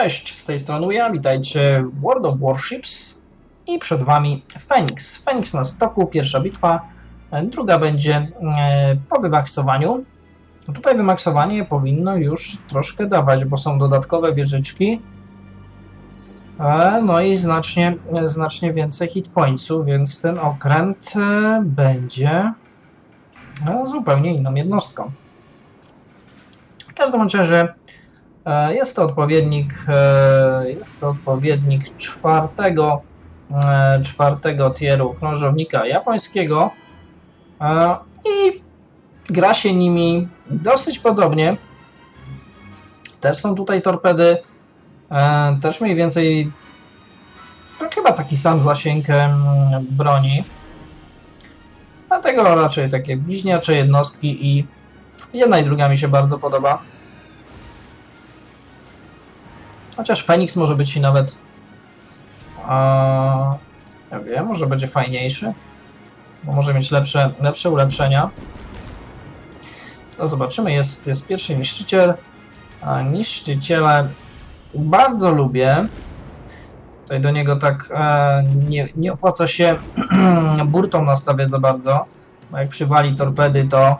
Cześć, z tej strony ja, witajcie World of Warships i przed Wami Phoenix. Phoenix na stoku, pierwsza bitwa, druga będzie e, po wymaksowaniu. Tutaj wymaksowanie powinno już troszkę dawać, bo są dodatkowe wieżyczki, e, no i znacznie, znacznie więcej hit pointsów, więc ten okręt e, będzie zupełnie inną jednostką. W każdym razie Jest to odpowiednik, e, jest to odpowiednik czwartego, e, czwartego tieru krążownika japońskiego E, i gra się nimi dosyć podobnie. Też są tutaj torpedy, e, też mniej więcej no, chyba taki sam zasięg broni. Dlatego raczej takie bliźniacze jednostki i jedna i druga mi się bardzo podoba. Chociaż Fenix może być nawet. A, wiem, może będzie fajniejszy. Bo może mieć lepsze, lepsze ulepszenia. To zobaczymy. Jest, jest pierwszy niszczyciel. A niszczyciele bardzo lubię. Tutaj do niego tak e, nie, nie opłaca się burtą nastawiać za bardzo. Bo jak przywali torpedy, to.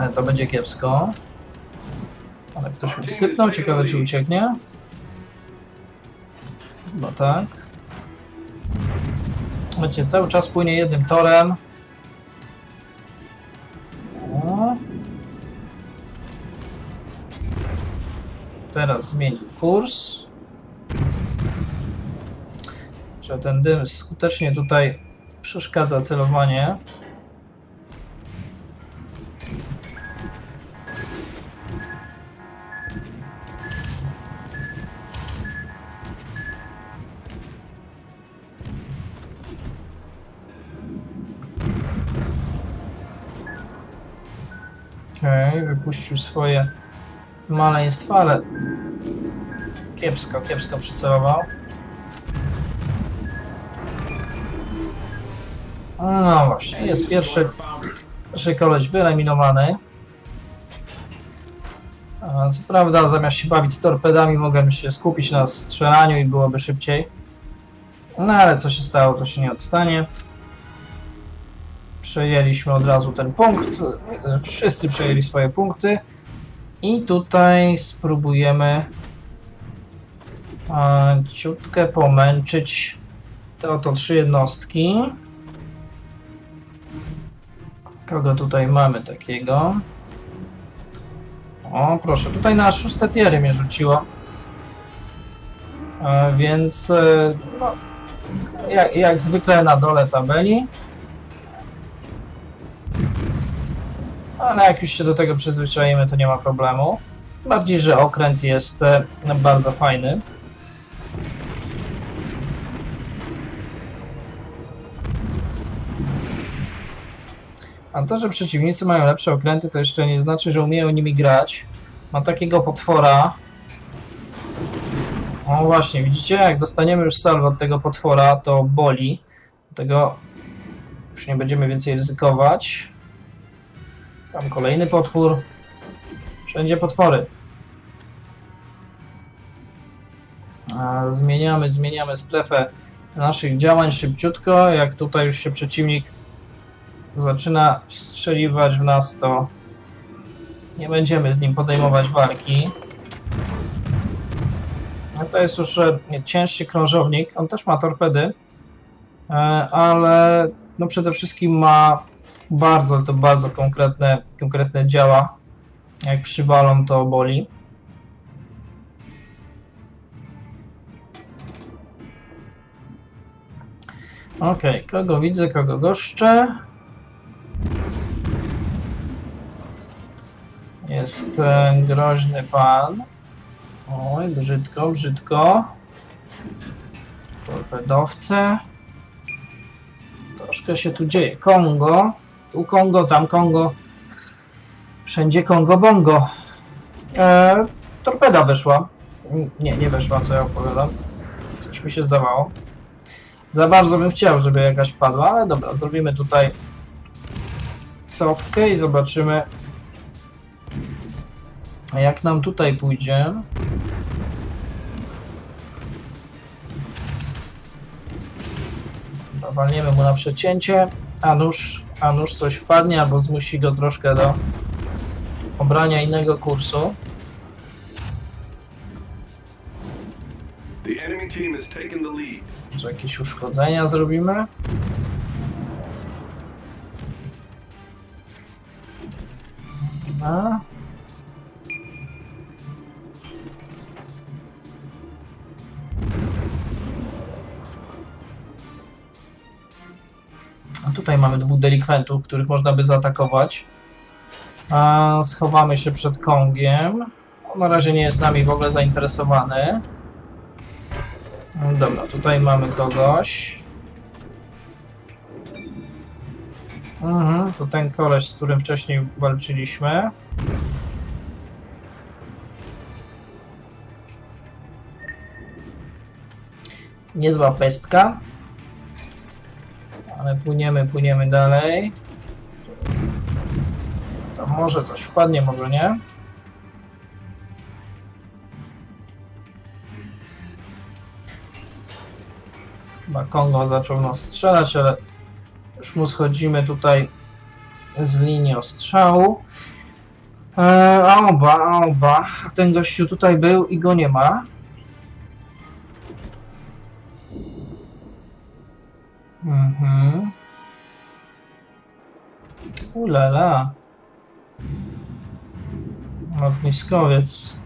e, To będzie kiepsko. Ale ktoś mi sypnął, ciekawe czy ucieknie. Chyba tak. Wiecie, cały czas płynie jednym torem. Teraz zmienił kurs. Czy ten dym skutecznie tutaj przeszkadza celowanie. Wypuścił swoje maleństwa, ale kiepsko, kiepsko przycelował. No właśnie, jest pierwszy, pierwszy koleś wyeliminowany. Co prawda, zamiast się bawić z torpedami, mogłem się skupić na strzelaniu i byłoby szybciej. No ale co się stało, to się nie odstanie. Przejęliśmy od razu ten punkt. Wszyscy przejęli swoje punkty. I tutaj spróbujemy ciutkę pomęczyć te oto trzy jednostki. Kogo tutaj mamy takiego? O, proszę, tutaj na szóste tiery mnie rzuciło. E, więc e, no, jak, jak zwykle na dole tabeli. Ale jak już się do tego przyzwyczajimy, to nie ma problemu. Bardziej, że okręt jest e, bardzo fajny. A to, że przeciwnicy mają lepsze okręty, to jeszcze nie znaczy, że umieją nimi grać. Mam takiego potwora. O właśnie, widzicie? Jak dostaniemy już salwę od tego potwora, to boli. Dlatego już nie będziemy więcej ryzykować. Tam kolejny potwór. Wszędzie potwory. Zmieniamy, zmieniamy strefę naszych działań szybciutko. Jak tutaj już się przeciwnik zaczyna wstrzeliwać w nas, to nie będziemy z nim podejmować walki. No to jest już e, cięższy krążownik. On też ma torpedy, e, ale no przede wszystkim ma bardzo, to bardzo konkretne, konkretne działa. Jak przywalą, to boli. Ok, kogo widzę, kogo goszczę. Jest groźny pan. Oj, brzydko, brzydko. Torpedowce. Troszkę się tu dzieje. Kongo. Tu Kongo, tam Kongo. Wszędzie Kongo Bongo. E, torpeda wyszła. Nie, nie wyszła, co ja opowiadam. Coś mi się zdawało. Za bardzo bym chciał, żeby jakaś wpadła, ale dobra, zrobimy tutaj cofkę i zobaczymy, jak nam tutaj pójdzie? Zawalniemy mu na przecięcie, a nóż, a coś wpadnie, albo zmusi go troszkę do obrania innego kursu. The enemy team has taken the lead. Może jakieś uszkodzenia zrobimy? A. tutaj mamy dwóch delikwentów, których można by zaatakować. A schowamy się przed Kongiem. On na razie nie jest nami w ogóle zainteresowany. Dobra, tutaj mamy kogoś. Mhm, to ten koleś, z którym wcześniej walczyliśmy. Niezła pestka. Płyniemy, płyniemy dalej. To może coś wpadnie, może nie. Chyba Kongo zaczął nas strzelać, ale już mu schodzimy tutaj z linii ostrzału. Eee, a oba, a oba. Ten gościu tutaj był i go nie ma. Mhm. Ulala. Lotniskowiec.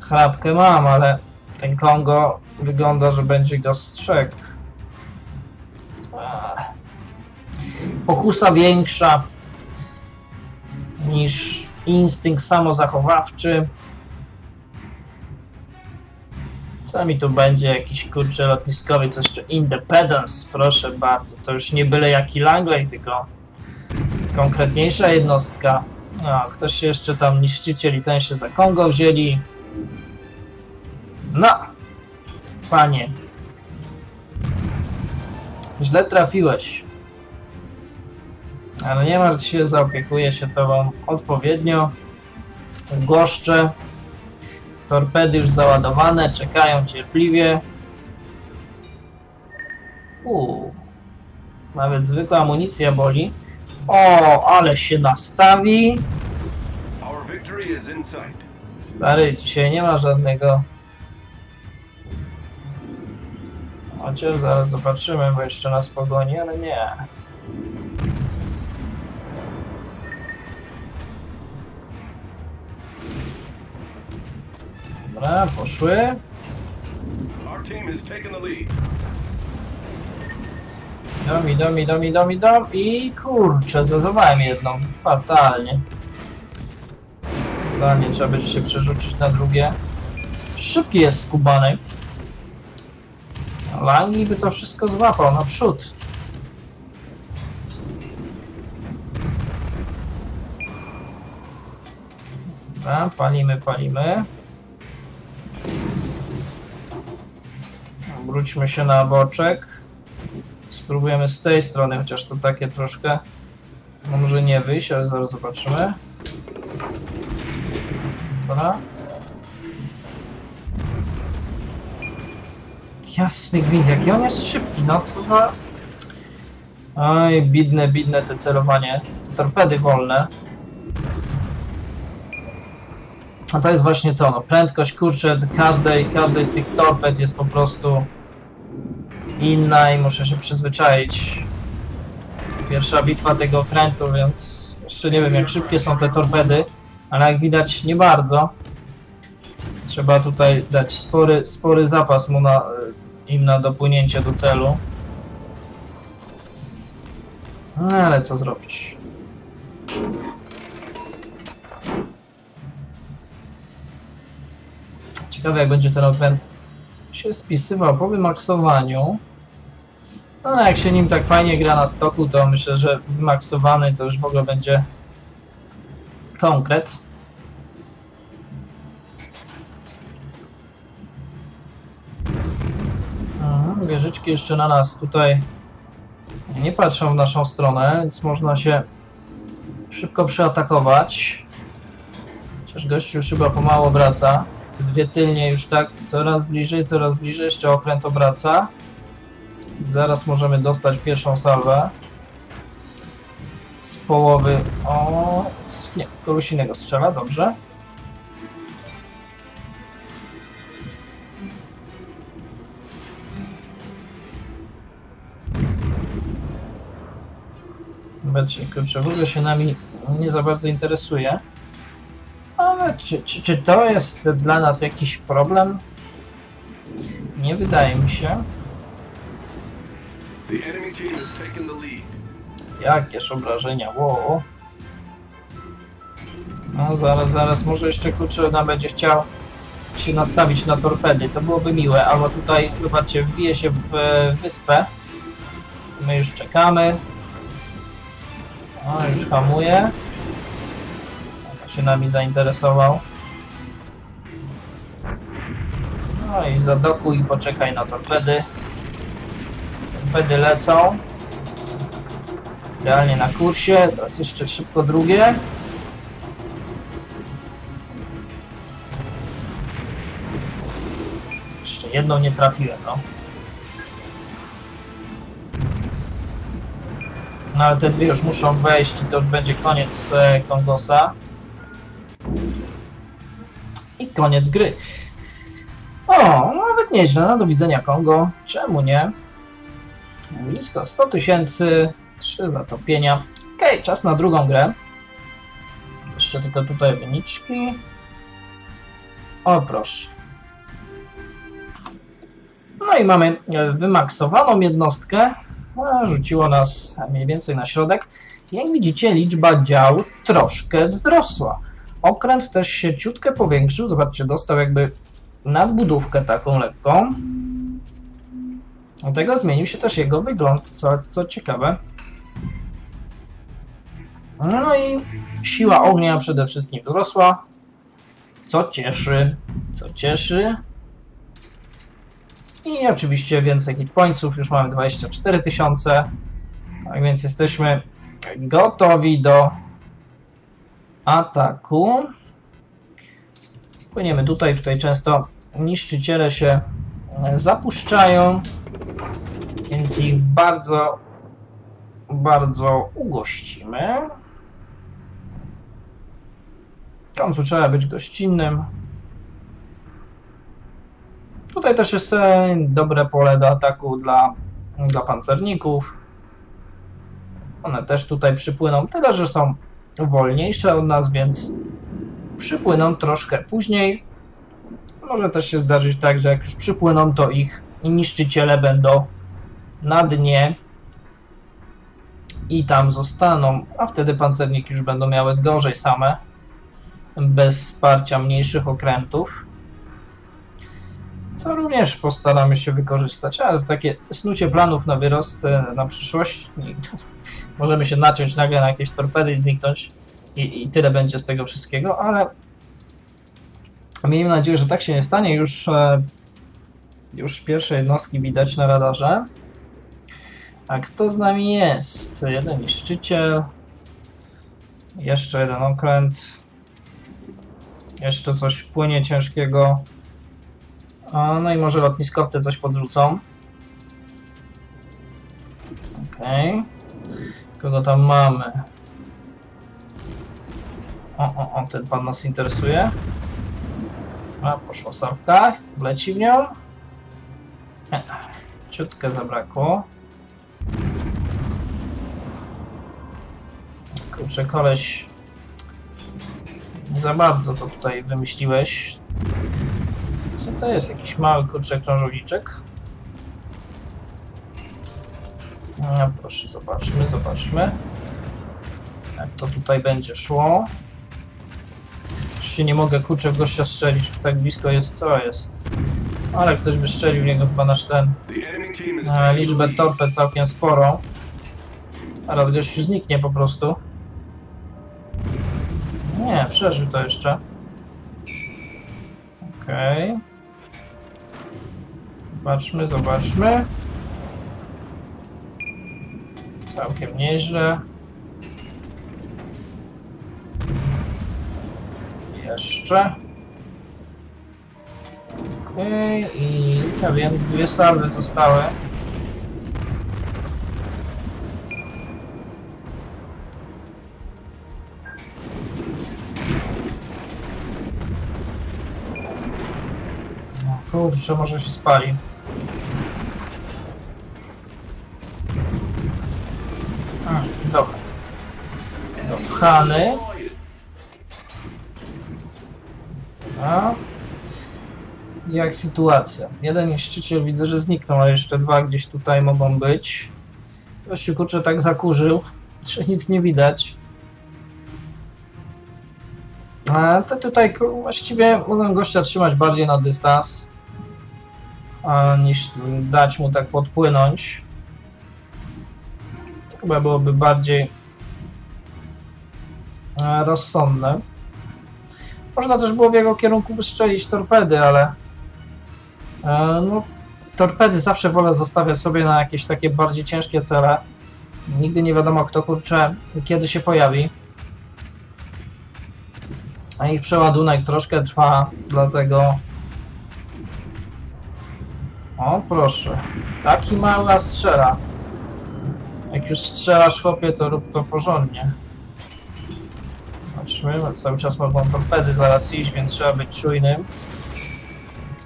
Chrapkę mam, ale ten Kongo wygląda, że będzie go strzegł. Ach. Pokusa większa niż instynkt samozachowawczy. Co mi tu będzie? Jakiś kurczę lotniskowiec, jeszcze Independence, proszę bardzo. To już nie byle jaki Langley, tylko konkretniejsza jednostka. A, ktoś się jeszcze tam niszczyciel i ten się za Kongo wzięli. No, panie. Źle trafiłeś. Ale nie martw się, zaopiekuję się tobą odpowiednio. Goszczę. Torpedy już załadowane, czekają cierpliwie. Uuu. Nawet zwykła amunicja boli. O, ale się nastawi. Stary, dzisiaj nie ma żadnego. Chociaż zaraz zobaczymy, bo jeszcze nas pogoni, ale nie. Dobra, poszły. Our team has taken the lead. Dom, dom, dom, dom, dom i kurczę, zazowałem jedną. Fatalnie. Fatalnie, trzeba będzie się przerzucić na drugie. Szybki jest skubany. Langi by to wszystko złapał naprzód. Dobra, palimy, palimy. Wróćmy się na boczek. Spróbujemy z tej strony, chociaż to takie troszkę może nie wyjść, ale zaraz zobaczymy. Dobra. Jasny gwint, jaki on jest szybki, no co za... Oj, bidne, bidne te celowanie. Te torpedy wolne. A to jest właśnie to, no prędkość, kurczę, każdej, każdej z tych torped jest po prostu inna i muszę się przyzwyczaić. Pierwsza bitwa tego okrętu, więc jeszcze nie wiem jak szybkie są te torpedy, ale jak widać nie bardzo. Trzeba tutaj dać spory, spory zapas mu na, im na dopłynięcie do celu. No ale co zrobić? Ciekawe jak będzie ten okręt się spisywał po wymaksowaniu. No ale jak się nim tak fajnie gra na stoku, to myślę, że wymaksowany to już w ogóle będzie konkret. Mhm, wieżyczki jeszcze na nas tutaj nie patrzą w naszą stronę, więc można się szybko przeatakować. Chociaż gościu już chyba pomału obraca. Te Dwie tylnie już tak coraz bliżej, coraz bliżej. Jeszcze okręt obraca. Zaraz możemy dostać pierwszą salwę. Z połowy. O, nie, kogoś innego strzela, dobrze. Zobaczcie, kurczę, w ogóle się nami nie za bardzo interesuje. Ale czy, czy, czy to jest dla nas jakiś problem? Nie wydaje mi się. The enemy team has taken the lead. Jakież obrażenia, wow. No zaraz, zaraz, może jeszcze kurczę będzie chciał się nastawić na torpedy, to byłoby miłe, albo tutaj, zobaczcie, wbije się w e, wyspę. My już czekamy. O, już hamuje. Się nami zainteresował. No i zadokuj i poczekaj na torpedy. Torpedy lecą. Idealnie na kursie. Teraz jeszcze szybko drugie. Jeszcze jedną nie trafiłem, no. No ale te dwie już muszą wejść i to już będzie koniec e, Kongosa. I koniec gry. O, nawet nieźle, no do widzenia Kongo. Czemu nie? Blisko 100 tysięcy, trzy zatopienia. Okej, czas na drugą grę. Jeszcze tylko tutaj wyniczki. O proszę. No i mamy e, wymaksowaną jednostkę. Rzuciło nas mniej więcej na środek. Jak widzicie, liczba dział troszkę wzrosła. Okręt też się ciutkę powiększył. Zobaczcie, dostał jakby nadbudówkę taką lekką. Dlatego zmienił się też jego wygląd, co, co ciekawe. No i siła ognia przede wszystkim wzrosła, co cieszy, co cieszy. I oczywiście więcej hitpointsów, już mamy 24 tysiące, tak więc jesteśmy gotowi do ataku. Płyniemy tutaj, tutaj często niszczyciele się zapuszczają, więc ich bardzo, bardzo ugościmy. W końcu trzeba być gościnnym. Tutaj też jest e, dobre pole do ataku dla, dla pancerników. One też tutaj przypłyną, tyle że są wolniejsze od nas, więc przypłyną troszkę później. Może też się zdarzyć tak, że jak już przypłyną, to ich niszczyciele będą na dnie i tam zostaną, a wtedy pancerniki już będą miały gorzej same, bez wsparcia mniejszych okrętów. Co również postaramy się wykorzystać, ale takie snucie planów na wyrost na przyszłość. Możemy się naciąć nagle na jakieś torpedy i zniknąć i, i tyle będzie z tego wszystkiego, ale miejmy nadzieję, że tak się nie stanie. Już, e, już pierwsze jednostki widać na radarze. A kto z nami jest? Jeden niszczyciel. Jeszcze jeden okręt. Jeszcze coś płynie ciężkiego. A, no i może lotniskowce coś podrzucą. Okej. Kogo tam mamy? O, o, o, ten pan nas interesuje. A, poszła salwka. Leci w nią. Ciutkę zabrakło. Kurczę, koleś. Nie za bardzo to tutaj wymyśliłeś. Co to jest? Jakiś mały kurczę krążowniczek. No proszę, zobaczmy, zobaczmy. Jak to tutaj będzie szło. Już się nie mogę kurczę w gościa strzelić, już tak blisko jest, co jest. Ale ktoś by strzelił w niego chyba nasz ten. Has E, liczbę torped całkiem sporą. Teraz gościu zniknie po prostu. Nie, przeżył to jeszcze. Okej. Zobaczmy, zobaczmy. Całkiem nieźle. Jeszcze. Okej, i ja wiem, dwie salwy zostały. No kurczę, może się spali. A, dobra. Dopchany. Jak sytuacja? Jeden niszczyciel widzę, że zniknął, a jeszcze dwa gdzieś tutaj mogą być. Ktoś się kurczę tak zakurzył, że nic nie widać. A to tutaj właściwie mogłem gościa trzymać bardziej na dystans, niż dać mu tak podpłynąć. To chyba byłoby bardziej e, rozsądne. Można też było w jego kierunku wystrzelić torpedy, ale no, torpedy zawsze wolę zostawiać sobie na jakieś takie bardziej ciężkie cele. Nigdy nie wiadomo, kto kurczę, kiedy się pojawi. A ich przeładunek troszkę trwa, dlatego. O, proszę. Taki mały strzela. Jak już strzelasz, chłopie, to rób to porządnie. Zobaczmy, cały czas mogą torpedy zaraz iść, więc trzeba być czujnym.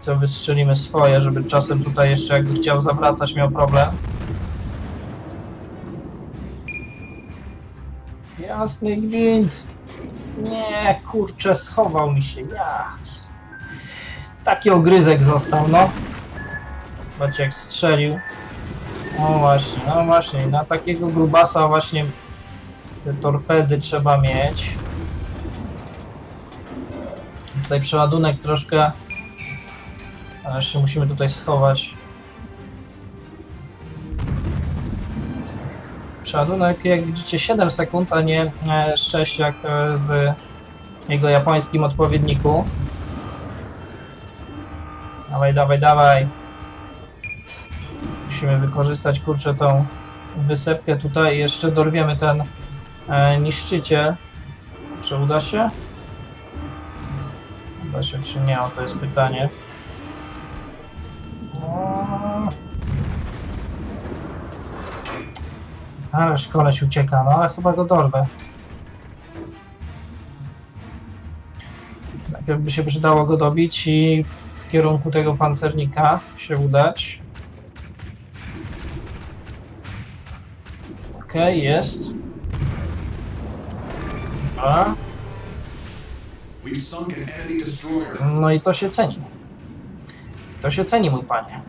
Co wystrzelimy swoje, żeby czasem tutaj jeszcze jakby chciał zawracać miał problem. Jasny gwint. Nie, kurczę, schował mi się. Jas. Taki ogryzek został, no. Zobaczcie jak strzelił. No właśnie, no właśnie. Na takiego grubasa właśnie te torpedy trzeba mieć. Tutaj przeładunek troszkę. Ale jeszcze musimy tutaj schować. Przeładunek, jak widzicie, 7 sekund, a nie e, 6 jak e, w jego japońskim odpowiedniku. Dawaj, dawaj, dawaj. Musimy wykorzystać, kurczę, tą wysepkę tutaj jeszcze dorwiemy ten e, niszczyciel. Czy uda się? Uda się czy nie? O, to jest pytanie. Ależ koleś ucieka, no ale chyba go dorwę. Najpierw by się przydało go dobić i w kierunku tego pancernika się udać. Okej, jest. Dobra. No i to się ceni. To się ceni, mój panie.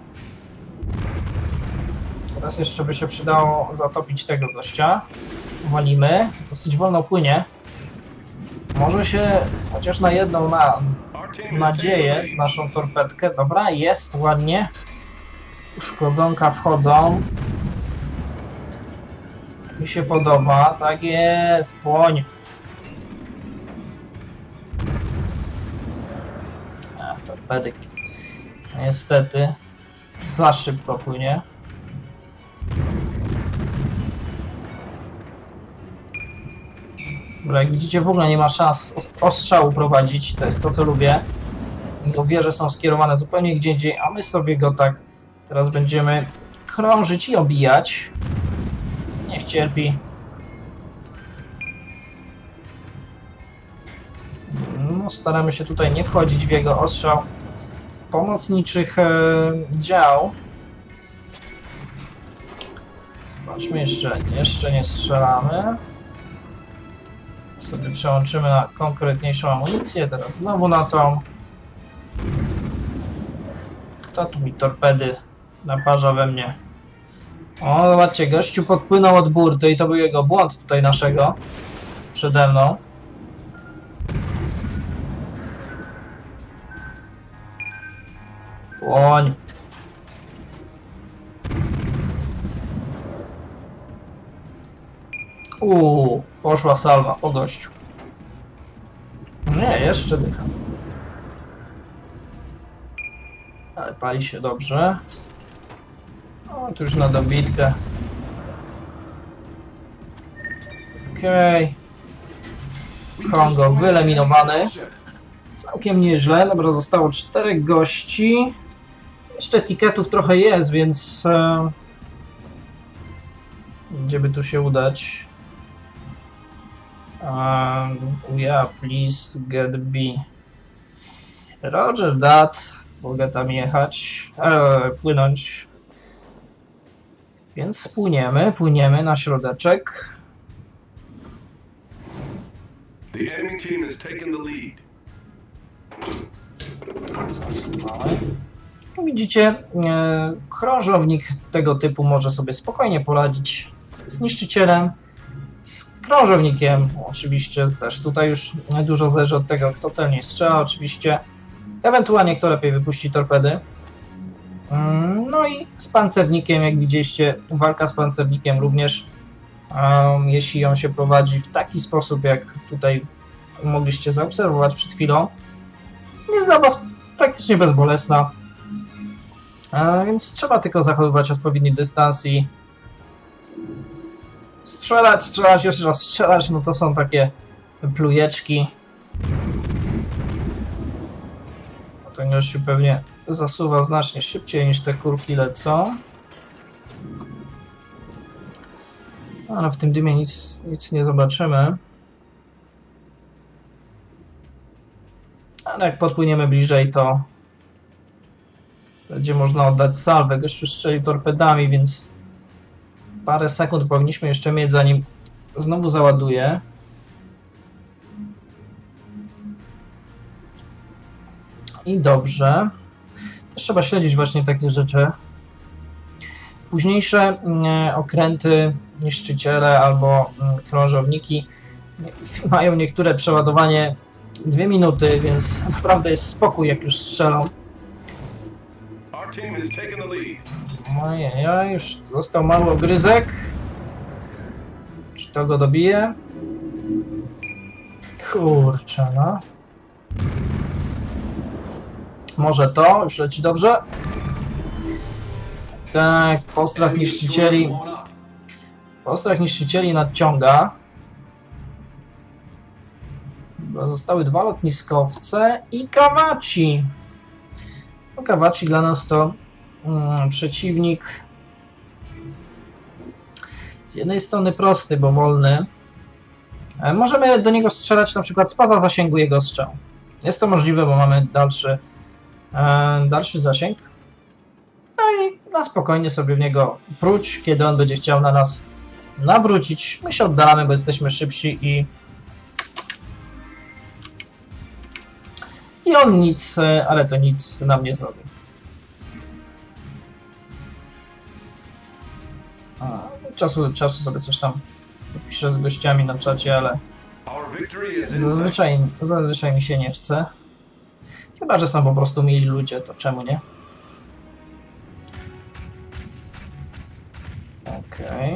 Teraz jeszcze by się przydało zatopić tego gościa. Walimy. Dosyć wolno płynie. Może się chociaż na jedną na nadzieję naszą torpedkę. Dobra, jest ładnie. Uszkodzonka wchodzą. Mi się podoba. Tak jest. Płoń. A, torpedy. Niestety. Za szybko płynie. Dobra, jak widzicie, w ogóle nie ma szans os- ostrzału prowadzić. To jest to, co lubię. Jego wieże są skierowane zupełnie gdzie indziej, a my sobie go tak teraz będziemy krążyć i obijać. Niech cierpi. No, staramy się tutaj nie wchodzić w jego ostrzał pomocniczych e, dział. Zobaczmy jeszcze, jeszcze nie strzelamy. Sobie przełączymy na konkretniejszą amunicję, teraz znowu na tą. Kto tu mi torpedy naparza we mnie? O, zobaczcie, gościu podpłynął od burty i to był jego błąd tutaj naszego. Przede mną. Płoń. Uuu, poszła salwa po gościu. Nie, jeszcze dycha. Ale pali się dobrze. O, tu już na dobitkę. Okej. Kongo wyeliminowany. Całkiem nieźle. Dobra, zostało czterech gości. Jeszcze tiketów trochę jest, więc... E, gdzie by tu się udać? Um, yeah, please get B. Roger that. Mogę tam jechać, e, płynąć. Więc płyniemy, płyniemy na środeczek. The enemy team has taken the lead. Jak Widzicie, e, krążownik tego typu może sobie spokojnie poradzić z niszczycielem, krążownikiem. Oczywiście też tutaj już dużo zależy od tego, kto celnie strzela, oczywiście. Ewentualnie kto lepiej wypuści torpedy. Mm, No i z pancernikiem, jak widzieliście, walka z pancernikiem również, em, jeśli on się prowadzi w taki sposób, jak tutaj mogliście zaobserwować przed chwilą, jest dla Was praktycznie bezbolesna. A więc trzeba tylko zachowywać odpowiedni dystans i strzelać, strzelać, jeszcze raz strzelać, no to są takie plujeczki. Ten gościu pewnie zasuwa znacznie szybciej niż te kurki lecą. Ale w tym dymie nic, nic nie zobaczymy. Ale jak podpłyniemy bliżej, to będzie można oddać salwę. Gościu strzelił torpedami, więc parę sekund powinniśmy jeszcze mieć, zanim znowu załaduje. I dobrze. Też trzeba śledzić właśnie takie rzeczy. Późniejsze mm, okręty, niszczyciele albo mm, krążowniki mają niektóre przeładowanie dwie minuty, więc naprawdę jest spokój, jak już strzelą. Team. Ojej, ja już został mały ogryzek. Czy to go dobije? Kurczę, no. Może to? Już leci dobrze? Tak, postrach niszczycieli. Postrach niszczycieli nadciąga. Zostały dwa lotniskowce i Kawachi. Kawachi dla nas to mm, przeciwnik z jednej strony prosty, bo wolny. E, Możemy do niego strzelać na przykład spoza zasięgu jego strzał. Jest to możliwe, bo mamy dalszy, e, dalszy zasięg. No i na spokojnie sobie w niego próć, kiedy on będzie chciał na nas nawrócić. My się oddalamy, bo jesteśmy szybsi i i on nic, e, ale to nic nam nie zrobi. A, czasu, czasu sobie coś tam piszę z gościami na czacie, ale zazwyczaj, zazwyczaj mi się nie chce. Chyba, że są po prostu mili ludzie, to czemu nie? Okej.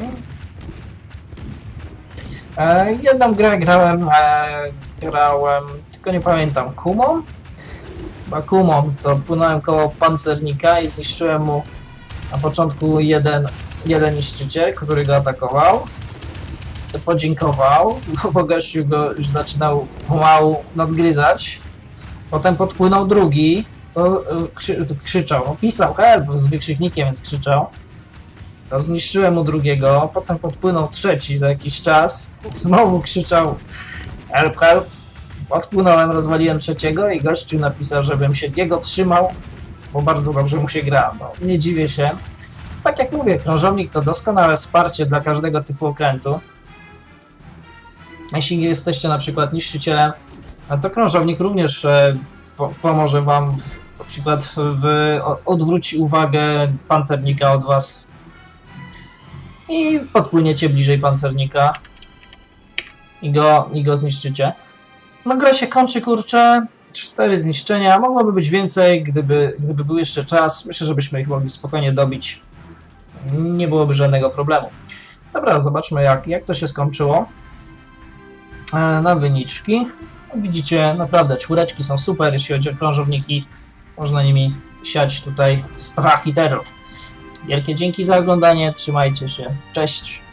E, Jedną grę grałem, e, grałem, tylko nie pamiętam, Kumą? Kumą, to płynąłem koło pancernika i zniszczyłem mu na początku jeden, jeden niszczyciel, który go atakował. To podziękował, bo gościu go już zaczynał pomału nadgryzać. Potem podpłynął drugi, to e, krzy, to krzyczał, pisał help z wykrzyknikiem, więc krzyczał. To zniszczyłem mu drugiego, potem podpłynął trzeci za jakiś czas, znowu krzyczał help, help. Odpłynąłem, rozwaliłem trzeciego i gościu napisał, żebym się jego trzymał, bo bardzo dobrze mu się gra. No, nie dziwię się. Tak jak mówię, krążownik to doskonałe wsparcie dla każdego typu okrętu. Jeśli jesteście na przykład niszczycielem, to krążownik również e, po, pomoże wam na przykład w, odwróci uwagę pancernika od was i podpłyniecie bliżej pancernika i go, i go zniszczycie. No gra się kończy, kurczę, cztery zniszczenia, mogłoby być więcej, gdyby, gdyby był jeszcze czas, myślę, że byśmy ich mogli spokojnie dobić, nie byłoby żadnego problemu. Dobra, zobaczmy jak, jak to się skończyło. E, Na wyniczki. Widzicie, naprawdę czwóreczki są super, jeśli chodzi o krążowniki. Można nimi siać tutaj strach i terror. Wielkie dzięki za oglądanie, trzymajcie się, cześć!